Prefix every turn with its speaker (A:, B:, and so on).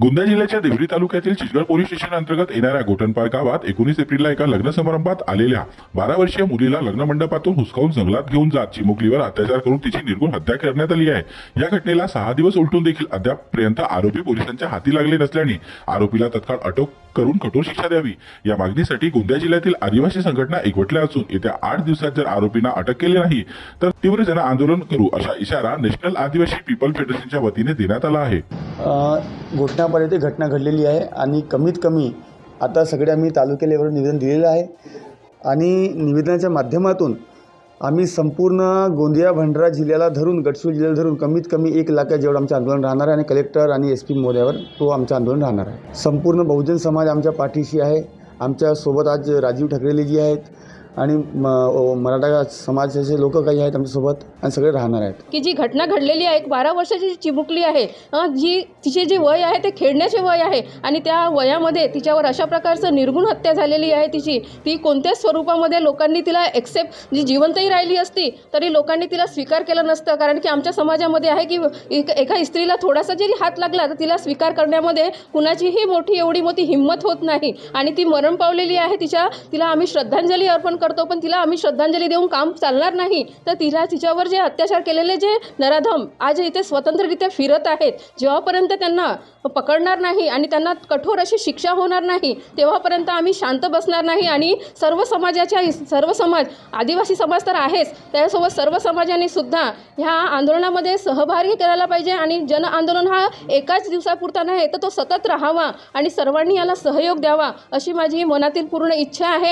A: गोंदिया जिल्ह्याच्या देवरी तालुक्यातील Chichgad police station अंतर्गत येणाऱ्या गोटनपार गावात एकोणीस एप्रिलला एका लग्न समारंभात आलेल्या बारा वर्षीय मुलीला लग्न मंडपातून हुसकावून जंगलात घेऊन जात चिमुकलीवर अत्याचार करून तिची निर्गुण हत्या करण्यात आली आहे. या घटनेला सहा दिवस उलटून देखील अद्यापपर्यंत आरोपी पोलिसांच्या हाती लागले नसल्याने आरोपीला तत्काळ अटक करून कठोर शिक्षा द्यावी. या मागणीसाठी गोंदिया जिल्ह्यातील आदिवासी संघटना एकवटल्या असून येत्या आठ दिवसात जर आरोपींना अटक केली नाही तर तीव्र जन आंदोलन करू अशा इशारा नॅशनल आदिवासी पीपल फेडरेशनच्या वतीने देण्यात आला आहे.
B: अ, घटनापर्यंत घटना घडलेली आहे आणि कमीत कमी आता सगळे आम्ही तालुका लेवलवर निवेदन दिलेलं आहे. आणि निवेदनाच्या माध्यमातून आम्ही संपूर्ण गोंदिया भंडारा जिल्ह्याला धरून गडचिरोली जिल्ह्याला धरून कमीत कमी एक लाखात जेवढं आमचं आंदोलन राहणार आहे आणि कलेक्टर आणि एस पी मोद्यावर तो आमचं आंदोलन राहणार आहे. संपूर्ण बहुजन समाज आमच्या पाठीशी आहे. आमच्यासोबत आज राजीव ठाकरेले जी आहेत आणि मराठा समाजाचे लोक काही आहेत आमच्यासोबत आणि सगळे राहणार आहेत.
C: की जी घटना घडलेली आहे एक बारा वर्षाची जी चिमुकली आहे जी तिचे जे वय आहे ते खेळण्याचे वय आहे आणि त्या वयामध्ये तिच्यावर अशा प्रकारचं निर्गुण हत्या झालेली आहे तिची ती कोणत्याच स्वरूपामध्ये लोकांनी तिला एक्सेप्ट जी जिवंतही राहिली असती तरी लोकांनी तिला स्वीकार केलं नसतं. कारण की आमच्या समाजामध्ये आहे की एका स्त्रीला थोडासा जरी हात लागला तर तिला स्वीकार करण्यामध्ये कुणाचीही मोठी एवढी मोठी हिंमत होत नाही. आणि ती मरण पावलेली आहे तिच्या तिला आम्ही श्रद्धांजली अर्पण करतो पण तिला आम्ही श्रद्धांजली देऊन काम चालणार नाही. तर तिला तिच्यावर जे अत्याचार केलेले जे नराधम आज इथे स्वतंत्ररित्या फिरत आहेत जेव्हापर्यंत त्यांना पकडणार नाही आणि त्यांना कठोर अशी शिक्षा होणार नाही तेव्हापर्यंत आम्ही शांत बसणार नाही आणि सर्व समाजाच्या सर्व समाज आदिवासी समाज तर आहेच त्यासोबत सर्व समाजाने सुद्धा ह्या आंदोलनामध्ये सहभागी करायला पाहिजे आणि जन आंदोलन हा एकाच दिवसापुरता नाही तर तो सतत राहावा आणि सर्वांनी याला सहयोग द्यावा अशी माझी मनातील पूर्ण इच्छा आहे.